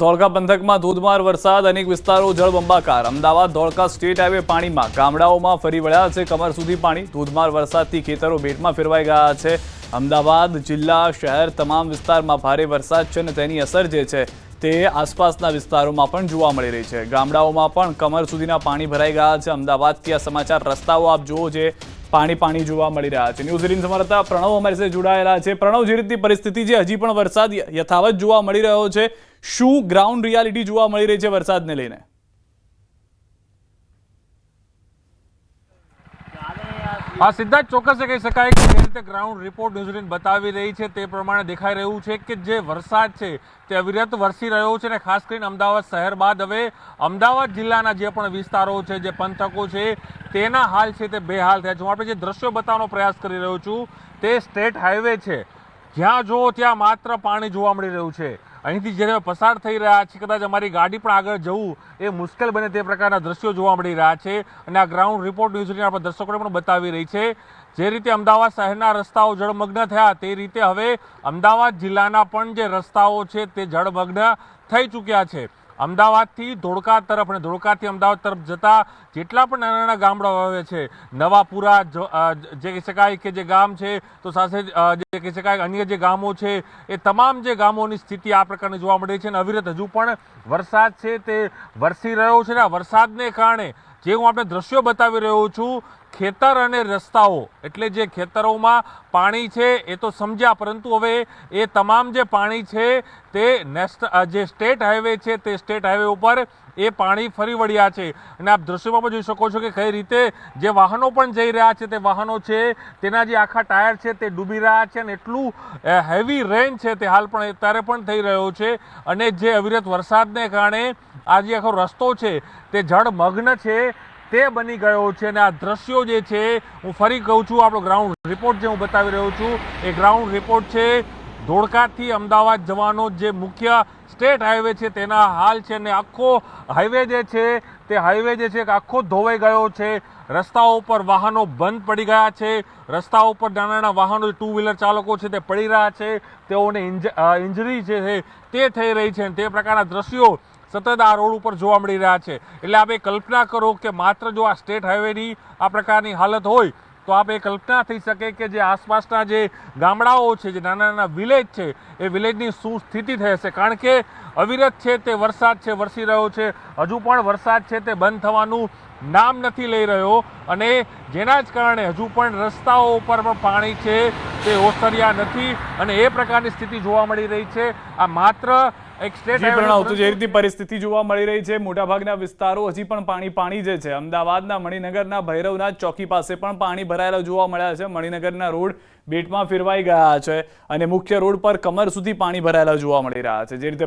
ધોળકા પંથકમાં ધોધમાર વરસાદ, અનેક વિસ્તારો જળબંબાકાર. અમદાવાદ ધોળકા સ્ટેટ હાઈવે પાણીમાં ગામડાઓમાં ફરી વળ્યા છે કમર સુધી પાણી. ધોધમાર વરસાદથી ખેતરો બેટમાં ફેરવાઈ ગયા છે. અમદાવાદ જિલ્લા શહેર તમામ વિસ્તારમાં ભારે વરસાદ છે અને તેની અસર જે છે તે આસપાસના વિસ્તારોમાં પણ જોવા મળી રહી છે. ગામડાઓમાં પણ કમર સુધીના પાણી ભરાઈ ગયા છે. અમદાવાદથી આ સમાચાર રસ્તાઓ આપ જુઓ જે પાણી પાણી જોવા મળી રહ્યા છે. ન્યૂઝ એટીન સમર્થા પ્રણવ અમારી સાથે જોડાયેલા છે. પ્રણવ, જે રીતની પરિસ્થિતિ છે, હજી પણ વરસાદ યથાવત જોવા મળી રહ્યો છે. શું ગ્રાઉન્ડ રિયાલિટી જોવા મળી રહી છે વરસાદને લઈને? હા સિદ્ધાર્થ ચોક્કસ કહી શકાય કે જે રીતે ગ્રાઉન્ડ રિપોર્ટ ન્યૂઝીલેન્ડ બતાવી રહી છે તે પ્રમાણે દેખાઈ રહ્યું છે કે જે વરસાદ છે તે અવિરત વરસી રહ્યો છે અને ખાસ કરીને અમદાવાદ શહેર બાદ હવે અમદાવાદ જિલ્લાના જે પણ વિસ્તારો છે, જે પંથકો છે, તેના હાલ છે તે બેહાલ થયા છે. હું આપણે જે દ્રશ્યો બતાવવાનો પ્રયાસ કરી રહ્યો છું તે સ્ટેટ હાઈવે છે. જ્યાં જુઓ ત્યાં માત્ર પાણી જોવા મળી રહ્યું છે. અહીંથી જ્યારે પસાર થઈ રહ્યા છે, કદાચ અમારી ગાડી પણ આગળ જવું એ મુશ્કેલ બને તે પ્રકારના દ્રશ્યો જોવા મળી રહ્યા છે અને આ ગ્રાઉન્ડ રિપોર્ટ ન્યૂઝની આપણે દર્શકોને પણ બતાવી રહી છે. જે રીતે અમદાવાદ શહેરના રસ્તાઓ જળમગ્ન થયા, તે રીતે હવે અમદાવાદ જિલ્લાના પણ જે રસ્તાઓ છે, તે જળમગ્ન થઈ ચૂક્યા છે. અમદાવાદથી ધોળકા તરફ અને ધોળકાથી અમદાવાદ તરફ જતા જેટલા પણ નાના નાના ગામડાઓ આવે છે, નવાપુરા, જે કહી શકાય કે જે ગામ છે, તો સાથે જે કહી શકાય અન્ય જે ગામો છે, એ તમામ જે ગામોની સ્થિતિ આ પ્રકારની જોવા મળી છે અને અવિરત હજુ પણ વરસાદ છે તે વરસી રહ્યો છે ને વરસાદને કારણે જે હું આપણે દ્રશ્યો બતાવી રહ્યો છું, ખેતર અને રસ્તાઓ. એટલે જે ખેતરોમાં પાણી છે, એ તો સમજ્યા, પરંતુ હવે એ તમામ જે પાણી છે, તે નેશનલ જે સ્ટેટ હાઈવે છે, તે સ્ટેટ હાઈવે ઉપર એ પાણી ફરી વળ્યા છે. અને આપ દ્રશ્યોમાં પણ જોઈ શકો છો કે કઈ રીતે જે વાહનો પણ જઈ રહ્યા છે, તે વાહનો છે, તેના જે આખા ટાયર છે, તે ડૂબી રહ્યા છે અને એટલું હેવી રેન છે તે હાલ પણ અત્યારે પણ થઈ રહ્યો છે. અને જે અવિરત વરસાદને કારણે આ જે આખો રસ્તો છે, તે જળમગ્ન છે. તે બની ગયો છે અને આ દ્રશ્યો જે છે, હું ફરી કહું છું, આપણો ગ્રાઉન્ડ રિપોર્ટ જે હું બતાવી રહ્યો છું, એ ગ્રાઉન્ડ રિપોર્ટ છે, ધોળકાથી અમદાવાદ જવાનો જે મુખ્ય સ્ટેટ હાઈવે છે, તેના હાલ છે અને આખો હાઈવે જે છે, તે હાઈવે જે છે આખો ધોવાઈ ગયો છે. રસ્તાઓ ઉપર વાહનો બંધ પડી ગયા છે. રસ્તાઓ ઉપર નાના નાના વાહનો ટુ વ્હીલર ચાલકો છે, તે પડી રહ્યા છે. તેઓને ઇન્જરી જે છે, તે થઈ રહી છે તે પ્રકારના દ્રશ્યો સતત આ રોડ ઉપર જોવા મળી રહ્યા છે. એટલે આપણે કલ્પના કરો કે માત્ર જો આ સ્ટેટ હાઈવેની આ પ્રકારની હાલત હોય, તો આપણે કલ્પના થઈ શકે કે જે આસપાસના જે ગામડાઓ છે, જે નાના નાના વિલેજ છે, એ વિલેજની શું સ્થિતિ થઈ હશે કારણ કે અવિરત છે તે વરસાદ છે, વરસી રહ્યો છે. હજુ પણ વરસાદ છે તે બંધ થવાનું નામ નથી લઈ રહ્યો અને જેના જ કારણે હજુ પણ રસ્તાઓ ઉપર પણ પાણી છે તે ઓસર્યા નથી અને એ પ્રકારની સ્થિતિ જોવા મળી રહી છે. આ માત્ર એક સ્ટેટ તો જે રીતની પરિસ્થિતિ જોવા મળી રહી છે મોટાભાગના વિસ્તારો હજી પણ પાણી પાણી જે છે અમદાવાદના મણિનગરના ભૈરવનાથ ચોકી પાસે પણ પાણી ભરાયેલા જોવા મળ્યા છે. મણિનગરના રોડ બેટમાં ફેરવાઈ ગયા છે અને મુખ્ય રોડ પર કમર સુધી પાણી ભરાયેલા જોવા મળી રહ્યા છે. જે રીતે